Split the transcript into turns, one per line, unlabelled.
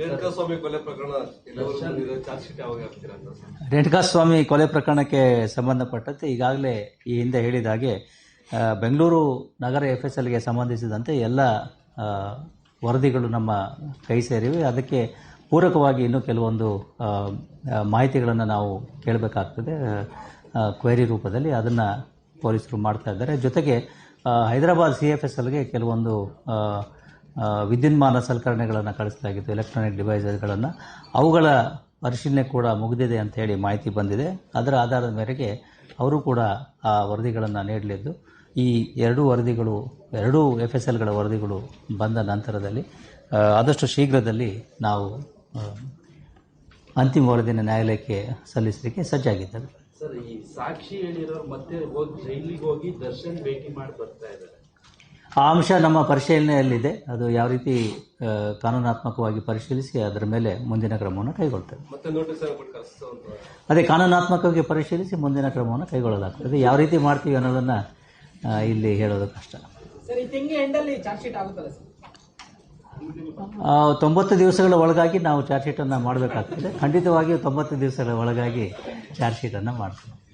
ರೇಣುಕಾ ಸ್ವಾಮಿ ಕೊಲೆ ಪ್ರಕರಣ ಎಲ್ಲವರೆಗೂ ಬಂದಿದೆ ಚಾರ್ಜ್ ಶೀಟ್ ಯಾವಾಗ ಹಾಕ್ತೀರಾ ಅಂತ ಸರ್?
ರೇಣುಕಾಸ್ವಾಮಿ ಕೊಲೆ ಪ್ರಕರಣಕ್ಕೆ ಸಂಬಂಧಪಟ್ಟಂತೆ ಈಗಾಗಲೇ ಈ ಹಿಂದೆ ಹೇಳಿದ ಹಾಗೆ ಬೆಂಗಳೂರು ನಗರ ಎಫ್ ಎಸ್ ಎಲ್ಗೆ ಸಂಬಂಧಿಸಿದಂತೆ ಎಲ್ಲ ವರದಿಗಳು ನಮ್ಮ ಕೈ ಸೇರಿವೆ. ಅದಕ್ಕೆ ಪೂರಕವಾಗಿ ಇನ್ನೂ ಕೆಲವೊಂದು ಮಾಹಿತಿಗಳನ್ನು ನಾವು ಕೇಳಬೇಕಾಗ್ತದೆ ಕ್ವೈರಿ ರೂಪದಲ್ಲಿ. ಅದನ್ನು ಪೊಲೀಸರು ಮಾಡ್ತಾ ಇದ್ದಾರೆ. ಜೊತೆಗೆ ಹೈದರಾಬಾದ್ ಸಿ ಎಫ್ ಎಸ್ ಎಲ್ಗೆ ಕೆಲವೊಂದು ವಿದ್ಯುನ್ಮಾನ ಸಲಕರಣೆಗಳನ್ನು ಕಳಿಸಲಾಗಿತ್ತು ಎಲೆಕ್ಟ್ರಾನಿಕ್ ಡಿವೈಸಸ್ಗಳನ್ನು ಅವುಗಳ ಪರಿಶೀಲನೆ ಕೂಡ ಮುಗಿದಿದೆ ಅಂತ ಹೇಳಿ ಮಾಹಿತಿ ಬಂದಿದೆ. ಅದರ ಆಧಾರದ ಮೇರೆಗೆ ಅವರು ಕೂಡ ಆ ವರದಿಗಳನ್ನು ನೀಡಲಿದ್ದು. ಈ ಎರಡೂ ವರದಿಗಳು, ಎರಡೂ ಎಫ್ ಎಸ್ ಎಲ್ಗಳ ವರದಿಗಳು ಬಂದ ನಂತರದಲ್ಲಿ ಆದಷ್ಟು ಶೀಘ್ರದಲ್ಲಿ ನಾವು ಅಂತಿಮ ವರದಿನ ನ್ಯಾಯಾಲಯಕ್ಕೆ ಸಲ್ಲಿಸಲಿಕ್ಕೆ ಸಜ್ಜಾಗಿದ್ದಾರೆ
ಸರ್, ಈ ಸಾಕ್ಷಿ ಹೇಳಿರೋರು ಮತ್ತೆ ಹೋಗಿ ಜೈಲಿಗೆ ಹೋಗಿ ದರ್ಶನ್ ಭೇಟಿ ಮಾಡಿ ಬರ್ತಾ ಇದ್ದಾರೆ.
ಆ ಅಂಶ ನಮ್ಮ ಪರಿಶೀಲನೆಯಲ್ಲಿದೆ. ಅದು ಯಾವ ರೀತಿ ಕಾನೂನಾತ್ಮಕವಾಗಿ ಪರಿಶೀಲಿಸಿ ಅದರ ಮೇಲೆ ಮುಂದಿನ ಕ್ರಮವನ್ನು ಕೈಗೊಳ್ತೇವೆ.
ಮತ್ತೆ ನೋಟಿಸ್ ಕೊಟ್ಟು
ಅದೇ ಕಾನೂನಾತ್ಮಕವಾಗಿ ಪರಿಶೀಲಿಸಿ ಮುಂದಿನ ಕ್ರಮವನ್ನು ಕೈಗೊಳ್ಳಲಾಗ್ತದೆ. ಯಾವ ರೀತಿ ಮಾಡ್ತೀವಿ ಅನ್ನೋದನ್ನು ಇಲ್ಲಿ ಹೇಳೋದು ಕಷ್ಟ.
ಸರ್ ಈ ತಿಂಗಳ ಎಂಡಲ್ಲಿ ಚಾರ್ಜ್ ಶೀಟ್ ಆಗುತ್ತಲ್ಲ ಸರ್?
ಆ, ತೊಂಬತ್ತು ದಿವಸಗಳ ಒಳಗಾಗಿ ನಾವು ಚಾರ್ಜ್ ಶೀಟನ್ನು ಮಾಡಬೇಕಾಗ್ತದೆ. ಖಂಡಿತವಾಗಿಯೂ ತೊಂಬತ್ತು ದಿವಸಗಳ ಒಳಗಾಗಿ ಚಾರ್ಜ್ ಶೀಟನ್ನು ಮಾಡ್ತೀವಿ.